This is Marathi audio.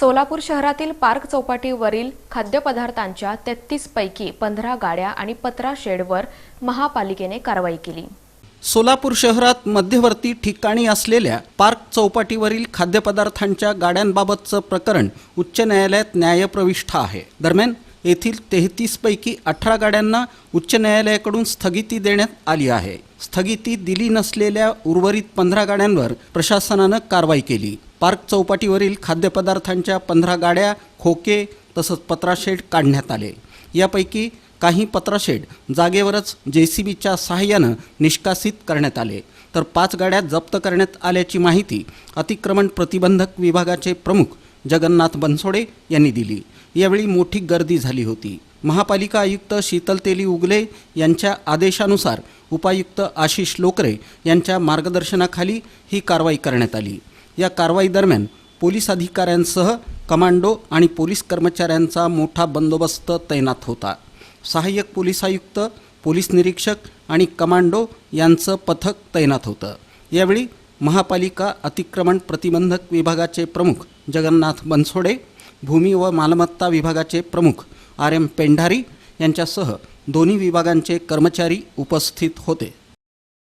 सोलापूर शहरातील पार्क चौपाटीवरील खाद्यपदार्थांच्या तेहतीसपैकी पंधरा गाड्या आणि पत्रा शेडवर महापालिकेने कारवाई केली. सोलापूर शहरात मध्यवर्ती ठिकाणी असलेल्या पार्क चौपाटीवरील खाद्यपदार्थांच्या गाड्यांबाबतचं प्रकरण उच्च न्यायालयात न्यायप्रविष्ठ आहे. दरम्यान येथील तेहतीसपैकी अठरा गाड्यांना उच्च न्यायालयाकडून स्थगिती देण्यात आली आहे. स्थगिती दिली नसलेल्या उर्वरित पंधरा गाड्यांवर प्रशासनानं कारवाई केली. पार्क चौपाटीवरील खाद्यपदार्थांच्या पंधरा गाड्या खोके तसंच पत्राशेड काढण्यात आले. यापैकी काही पत्राशेड जागेवरच जे सी बीच्या सहाय्यानं निष्कासित करण्यात आले. तर पाच गाड्या जप्त करण्यात आल्याची माहिती अतिक्रमण प्रतिबंधक विभागाचे प्रमुख जगन्नाथ बनसोडे यांनी दिली. यावेळी मोठी गर्दी झाली होती. महापालिका आयुक्त शीतल तेली उगले यांच्या आदेशानुसार उपायुक्त आशिष लोकरे यांच्या मार्गदर्शनाखाली ही कारवाई करण्यात आली. या कारवाई दरम्यान पोलीस अधिकाऱ्यांसह कमांडो आणि पोलीस कर्मचाऱ्यांचा मोठा बंदोबस्त तैनात होता. सहाय्यक पोलीस आयुक्त पोलीस निरीक्षक आणि कमांडो यांचं पथक तैनात होतं. यावेळी महापालिका अतिक्रमण प्रतिबंधक विभागाचे प्रमुख जगन्नाथ बनसोडे भूमी व मालमत्ता विभागाचे प्रमुख आर एम पेंढारी यांच्यासह दोन्ही विभागांचे कर्मचारी उपस्थित होते.